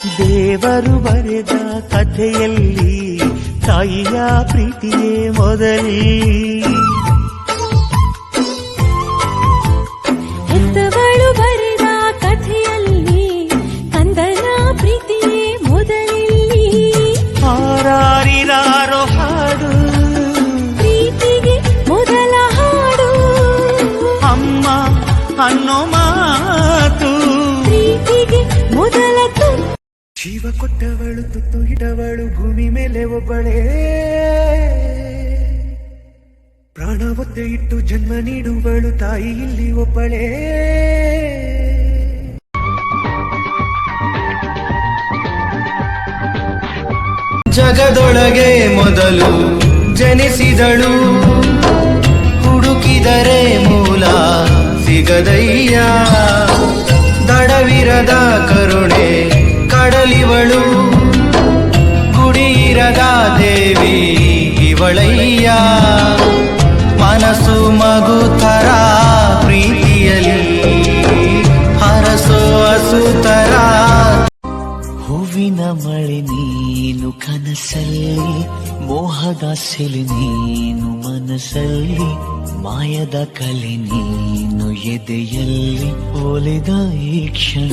ದೇವರು ಬರೆದ ಕಥೆಯಲ್ಲಿ ತಾಯಿಯ ಪ್ರೀತಿಯೇ ಮೊದಲೇ. ಹೆತ್ತವಳು ಬರೆದ ಕಥೆಯಲ್ಲಿ ಕಂದನ ಪ್ರೀತಿಯೇ ಮೊದಲಲ್ಲಿ ಹಾರಾರಿರಾರೋ ಹಾಡು. ಪ್ರೀತಿಗೆ ಮೊದಲ ಹಾಡು. ಅಮ್ಮ ಅನ್ನೋ ಮಾತು ಜೀವ ಕೊಟ್ಟವಳು, ತುತ್ತು ಹಿಡವಳು, ಭೂಮಿ ಮೇಲೆ ಒಬ್ಬಳೇ. ಪ್ರಾಣ ಒತ್ತೆ ಇಟ್ಟು ಜನ್ಮ ನೀಡುವಳು, ತಾಯಿ ಇಲ್ಲಿ ಒಬ್ಬಳೇ. ಜಗದೊಳಗೆ ಮೊದಲು ಜನಿಸಿದಳು. ಹುಡುಕಿದರೆ ಮೂಲ ಸಿಗದಯ್ಯ. ದಡವಿರದ ದೇವಿ ಇವಳಯ್ಯ. ಮನಸ್ಸು ಮಗು ತರ ಹರಸು ಅಸುತರ ಹೂವಿನ ಮಳೆ ನೀನು ಕನಸಲ್ಲಿ, ಮೋಹದ ಸೆಲೆ ನೀನು ಮನಸ್ಸಲ್ಲಿ ಮಾಯದ ಕಲೆ ನೀನು ಎದೆಯಲ್ಲಿ ಒಲಿದ ಈ ಕ್ಷಣ.